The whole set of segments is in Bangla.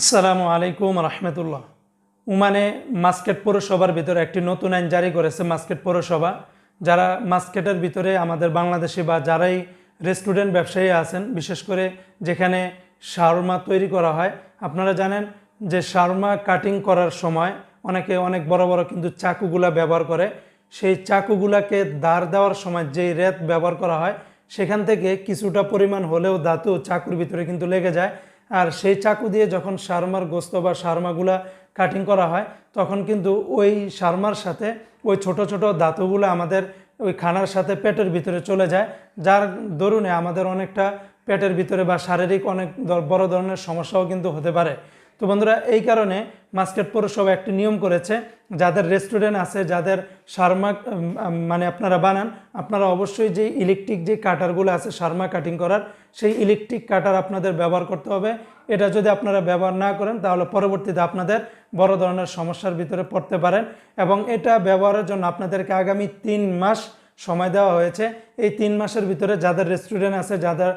আসসালামু আলাইকুম রহমতুল্লাহ। উমানে মাস্কেট পৌরসভার ভিতরে একটি নতুন আইন জারি করেছে মাস্কেট পৌরসভা। যারা মাস্কেটের ভিতরে আমাদের বাংলাদেশি বা যারাই রেস্টুরেন্ট ব্যবসায়ী আছেন, বিশেষ করে যেখানে শাওরমা তৈরি করা হয়, আপনারা জানেন যে শারমা কাটিং করার সময় অনেকে অনেক বড় বড় কিন্তু চাকুগুলা ব্যবহার করে। সেই চাকুগুলাকে দাঁড় দেওয়ার সময় যেই রেত ব্যবহার করা হয়, সেখান থেকে কিছুটা পরিমাণ হলেও ধাতু চাকুর ভিতরে কিন্তু লেগে যায়। আর সেই চাকু দিয়ে যখন সারমার গোস্ত বা সারমাগুলা কাটিং করা হয়, তখন কিন্তু ওই সারমার সাথে ওই ছোট ছোট ধাতুগুলো আমাদের ওই খানার সাথে পেটের ভিতরে চলে যায়। যার দরুনে আমাদের অনেকটা পেটের ভিতরে বা শারীরিক অনেক বড় ধরনের সমস্যাও কিন্তু হতে পারে। তো বন্ধুরা, এই কারণে মাস্কেট পৌরসভা একটি নিয়ম করেছে, যাদের রেস্টুরেন্ট আছে, যাদের শার্মা মানে আপনারা বানান, আপনারা অবশ্যই যে ইলেকট্রিক যে কাটারগুলো আছে শার্মা কাটিং করার, সেই ইলেকট্রিক কাটার আপনাদের ব্যবহার করতে হবে। এটা যদি আপনারা ব্যবহার না করেন, তাহলে পরবর্তীতে আপনাদের বড় ধরনের সমস্যার ভিতরে পড়তে পারেন এবং এটা ব্যবহারের জন্য আপনাদেরকে আগামী তিন মাস সময় দেওয়া হয়েছে। এই তিন মাসের ভিতরে যাদের রেস্টুরেন্ট আছে, যাদের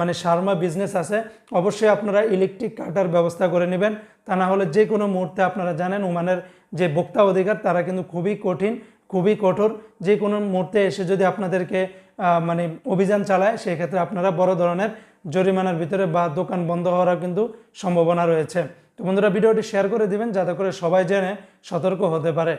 মানে শার্মা বিজনেস আছে, অবশ্যই আপনারা ইলেকট্রিক কাটার ব্যবস্থা করে নেবেন। তা না হলে যে কোনো মুহূর্তে আপনারা জানেন ওমানের যে ভোক্তা অধিকার, তারা কিন্তু খুবই কঠিন, খুবই কঠোর। যে কোনো মুহূর্তে এসে যদি আপনাদেরকে মানে অভিযান চালায়, সেক্ষেত্রে আপনারা বড় ধরনের জরিমানার ভিতরে বা দোকান বন্ধ হওয়ারও কিন্তু সম্ভাবনা রয়েছে। তো বন্ধুরা, ভিডিওটি শেয়ার করে দিবেন, যাতে করে সবাই জেনে, সতর্ক হতে পারে।